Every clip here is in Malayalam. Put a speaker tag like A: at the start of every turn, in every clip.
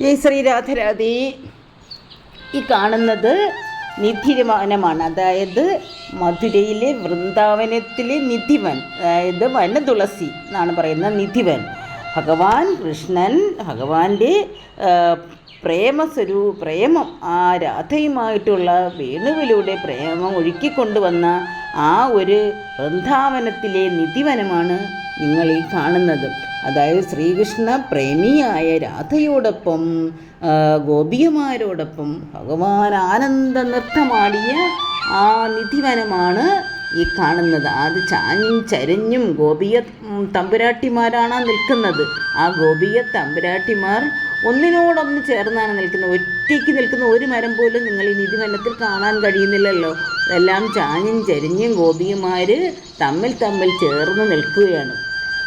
A: ജയ് ശ്രീ രാധരാധി ഈ കാണുന്നത് നിധിവനമാണ് അതായത് മധുരയിലെ വൃന്ദാവനത്തിലെ നിധിവൻ അതായത് വനതുളസി എന്നാണ് പറയുന്ന നിധിവൻ. ഭഗവാൻ കൃഷ്ണൻ ഭഗവാന്റെ പ്രേമ പ്രേമസ്വരൂ പ്രേമം ആ രാധയുമായിട്ടുള്ള വേണുവിലൂടെ പ്രേമം ഒഴുക്കിക്കൊണ്ടുവന്ന ആ ഒരു വൃന്ദാവനത്തിലെ നിധിവനമാണ് നിങ്ങൾ ഈ കാണുന്നത്. അതായത് ശ്രീകൃഷ്ണ പ്രേമിയായ രാധയോടൊപ്പം ഗോപിയമാരോടൊപ്പം ഭഗവാൻ ആനന്ദ നൃത്തമാടിയ ആ നിധിവനമാണ് ഈ കാണുന്നത്. അത് ചാഞ്ഞും ചരിഞ്ഞും ഗോപിയ തമ്പുരാട്ടിമാരാണ് നിൽക്കുന്നത്. ആ ഗോപിയ തമ്പുരാട്ടിമാർ ഒന്നിനോടൊന്ന് ചേർന്നാണ് നിൽക്കുന്നത്. ഒറ്റയ്ക്ക് നിൽക്കുന്ന ഒരു മരം പോലും നിങ്ങൾ ഈ നിധിവനത്തിൽ കാണാൻ കഴിയുന്നില്ലല്ലോ. എല്ലാം ചാഞ്ഞും ചരിഞ്ഞും ഗോപിയമാർ തമ്മിൽ തമ്മിൽ ചേർന്ന് നിൽക്കുകയാണ്.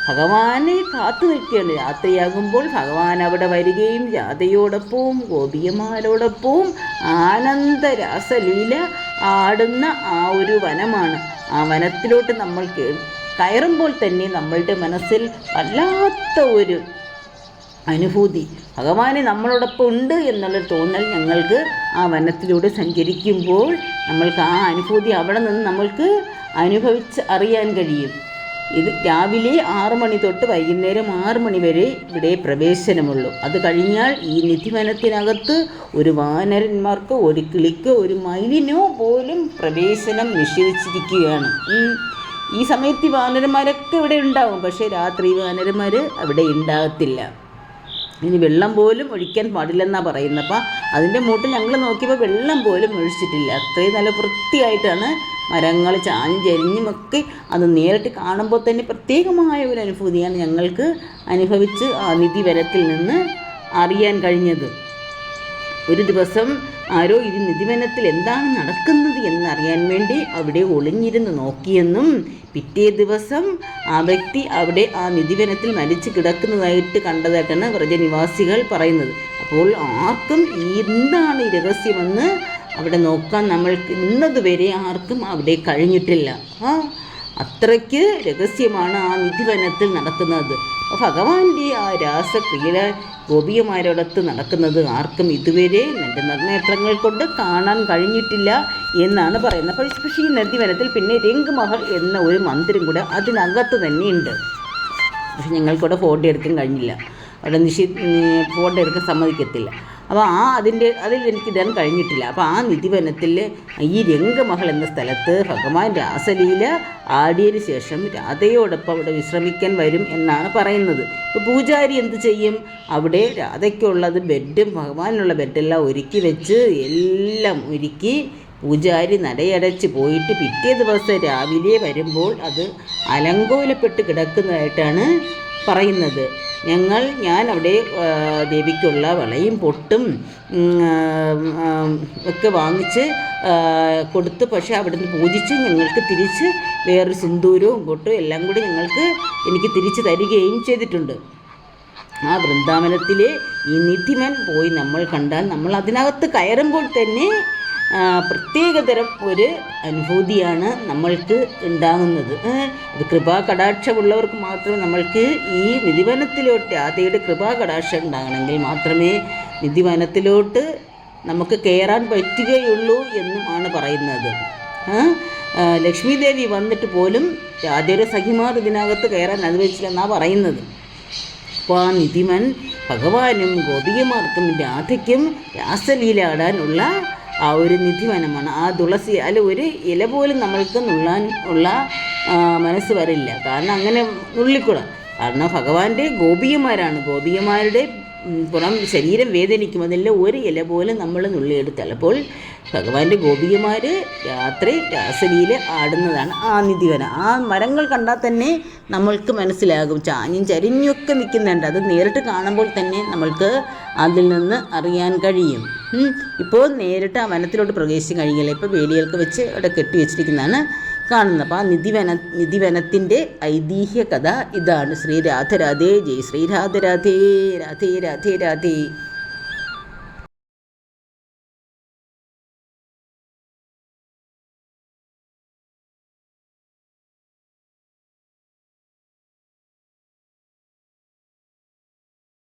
A: ഭഗവാനെ കാത്തു നിൽക്കുകയാണ്. രാത്രിയാകുമ്പോൾ ഭഗവാൻ അവിടെ വരികയും രാധയോടൊപ്പവും ഗോപിയമാരോടൊപ്പവും ആനന്ദരാസലീല ആടുന്ന ആ ഒരു വനമാണ്. ആ വനത്തിലോട്ട് നമ്മൾ കയറുമ്പോൾ തന്നെ നമ്മളുടെ മനസ്സിൽ വല്ലാത്ത ഒരു അനുഭൂതി. ഭഗവാന് നമ്മളോടൊപ്പം ഉണ്ട് എന്നുള്ളൊരു തോന്നൽ ഞങ്ങൾക്ക് ആ വനത്തിലൂടെ സഞ്ചരിക്കുമ്പോൾ നമ്മൾക്ക് ആ അനുഭൂതി അവിടെ നിന്ന് നമ്മൾക്ക് അനുഭവിച്ച് അറിയാൻ കഴിയും. ഇത് രാവിലെ ആറു മണി തൊട്ട് വൈകുന്നേരം ആറു മണി വരെ ഇവിടെ പ്രവേശനമുള്ളൂ. അത് കഴിഞ്ഞാൽ ഈ നിധിവനത്തിനകത്ത് ഒരു വാനരന്മാർക്ക് ഒരു കിളിക്ക് ഒരു മയിലിനോ പോലും പ്രവേശനം നിഷേധിച്ചിരിക്കുകയാണ്. ഈ സമയത്ത് ഈ വാനരന്മാരൊക്കെ ഇവിടെ ഉണ്ടാവും. പക്ഷേ രാത്രി വാനരന്മാർ അവിടെ ഉണ്ടാകത്തില്ല. ഇനി വെള്ളം പോലും ഒഴിക്കാൻ പാടില്ലെന്നാണ് പറയുന്നത്. അപ്പം അതിന്റെ മൂട്ടിൽ ഞങ്ങൾ നോക്കിയപ്പോൾ വെള്ളം പോലും ഒഴിച്ചിട്ടില്ല. അത്രയും നല്ല വൃത്തിയായിട്ടാണ് മരങ്ങൾ ചാഞ്ഞ് ചരിഞ്ഞുമൊക്കെ അത് നേരിട്ട് കാണുമ്പോൾ തന്നെ പ്രത്യേകമായ ഒരു അനുഭൂതിയാണ് ഞങ്ങൾക്ക് അനുഭവിച്ച് ആ നിധി വരത്തിൽ നിന്ന് അറിയാൻ കഴിഞ്ഞത്. ഒരു ദിവസം ആരോ ഇത് നിധിവനത്തിൽ എന്താണ് നടക്കുന്നത് എന്നറിയാൻ വേണ്ടി അവിടെ ഒളിഞ്ഞിരുന്ന് നോക്കിയെന്നും പിറ്റേ ദിവസം ആ വ്യക്തി അവിടെ ആ നിധിവനത്തിൽ മരിച്ചു കിടക്കുന്നതായിട്ട് കണ്ടതായിട്ടാണ് വ്രജനിവാസികൾ പറയുന്നത്. അപ്പോൾ ആർക്കും ഈ എന്താണ് ഈ രഹസ്യമെന്ന് അവിടെ നോക്കാൻ നമ്മൾക്ക് ഇന്നതുവരെ ആർക്കും അവിടെ കഴിഞ്ഞിട്ടില്ല. ആ അത്രയ്ക്ക് രഹസ്യമാണ് ആ നിധിവനത്തിൽ നടക്കുന്നത്. ഭഗവാന്റെ ആ രാസക്രിയ ഗോപിയമാരോടൊത്ത് നടക്കുന്നത് ആർക്കും ഇതുവരെ എന്റെ നഗ്നേത്രങ്ങൾ കൊണ്ട് കാണാൻ കഴിഞ്ഞിട്ടില്ല എന്നാണ് പറയുന്നത്. പക്ഷേ ഈ നദിവനത്തിൽ പിന്നെ രംഗമഹൽ എന്ന ഒരു മന്ദിരം കൂടെ അതിനകത്ത് തന്നെയുണ്ട്. പക്ഷെ ഞങ്ങൾക്കിവിടെ ഫോട്ടോ എടുക്കാൻ കഴിഞ്ഞില്ല. അവിടെ നിഷി ഫോട്ടോ എടുക്കാൻ സമ്മതിക്കത്തില്ല. അപ്പോൾ ആ അതിന്റെ അതിൽ എനിക്ക് ഇടാൻ കഴിഞ്ഞിട്ടില്ല. അപ്പോൾ ആ നിധിവനത്തിൽ ഈ രംഗമഹൽ എന്ന സ്ഥലത്ത് ഭഗവാൻ രാസലീല ആടിയതിനു ശേഷം രാധയോടൊപ്പം അവിടെ വിശ്രമിക്കാൻ വരും എന്നാണ് പറയുന്നത്. ഇപ്പോൾ പൂജാരി എന്ത് ചെയ്യും? അവിടെ രാധയ്ക്കുള്ളത് ബെഡും ഭഗവാനുള്ള ബെഡെല്ലാം ഒരുക്കി വെച്ച് എല്ലാം ഒരുക്കി പൂജാരി നടയടച്ച് പോയിട്ട് പിറ്റേ ദിവസം രാവിലെ വരുമ്പോൾ അത് അലങ്കോലപ്പെട്ട് കിടക്കുന്നതായിട്ടാണ് പറയുന്നത്. ഞങ്ങൾ ഞാൻ അവിടെ ദേവിക്കുള്ള വളയും പൊട്ടും ഒക്കെ വാങ്ങിച്ച് കൊടുത്ത് പക്ഷേ അവിടുന്ന് പൂജിച്ച് ഞങ്ങൾക്ക് തിരിച്ച് വേറൊരു സിന്ദൂരവും പൊട്ടും എല്ലാം കൂടി ഞങ്ങൾക്ക് എനിക്ക് തിരിച്ച് തരികയും ചെയ്തിട്ടുണ്ട്. ആ വൃന്ദാവനത്തിലെ ഈ നിധിമൻ പോയി നമ്മൾ കണ്ടാൽ നമ്മൾ അതിനകത്ത് കയറുമ്പോൾ തന്നെ പ്രത്യേകതരം ഒരു അനുഭൂതിയാണ് നമ്മൾക്ക് ഉണ്ടാകുന്നത്. അത് കൃപാ കടാക്ഷമുള്ളവർക്ക് മാത്രമേ നമ്മൾക്ക് ഈ നിധിവനത്തിലോട്ട് ആദ്യയുടെ കൃപാ കടാക്ഷം ഉണ്ടാകണമെങ്കിൽ മാത്രമേ നിധിവനത്തിലോട്ട് നമുക്ക് കയറാൻ പറ്റുകയുള്ളൂ എന്നുമാണ് പറയുന്നത്. ലക്ഷ്മി ദേവി വന്നിട്ട് പോലും രാധയുടെ സഖിമാർ ഇതിനകത്ത് കയറാൻ അനുവദിച്ചില്ലെന്നാണ് പറയുന്നത്. അപ്പോൾ ആ നിധിമൻ ഭഗവാനും ഗോപികമാർക്കും രാധയ്ക്കും രാസലീല ആടാനുള്ള ആ ഒരു നിധിവനമാണ്. ആ തുളസി അല്ല ഒരു ഇല പോലും നമ്മൾക്ക് നുള്ളാൻ ഉള്ള മനസ്സ് വരില്ല. കാരണം അങ്ങനെ നുള്ളിക്കൂടാ. കാരണം ഭഗവാന്റെ ഗോപികമാരാണ് ഗോപികമാരുടെ ഉം, പുറം ശരീരം വേദനിക്കും. അതിൽ ഒരു ഇല പോലും നമ്മൾ നുള്ളിയെടുത്താൽ അപ്പോൾ ഭഗവാന്റെ ഗോപികമാർ രാത്രി രാസലിയിൽ ആടുന്നതാണ് ആ നിധിവന. ആ മരങ്ങൾ കണ്ടാൽ തന്നെ നമ്മൾക്ക് മനസ്സിലാകും. ചാഞ്ഞും ചരിഞ്ഞൊക്കെ നിൽക്കുന്നുണ്ട്. അത് നേരിട്ട് കാണുമ്പോൾ തന്നെ നമ്മൾക്ക് അതിൽ നിന്ന് അറിയാൻ കഴിയും. ഇപ്പോൾ നേരിട്ട് ആ വനത്തിലോട്ട് പ്രവേശിച്ച് കഴിഞ്ഞില്ല ഇപ്പോൾ വേലികൾക്ക് വെച്ച് അവിടെ കെട്ടി വെച്ചിരിക്കുന്നതാണ് കാണുന്നത്. അപ്പോൾ ആ നിധിവന നിധിവനത്തിന്റെ ഐതിഹ്യ കഥ ഇതാണ്. ശ്രീ രാധരാധേ ജയ് ശ്രീ രാധരാധേ രാധേ രാധേ രാധേ.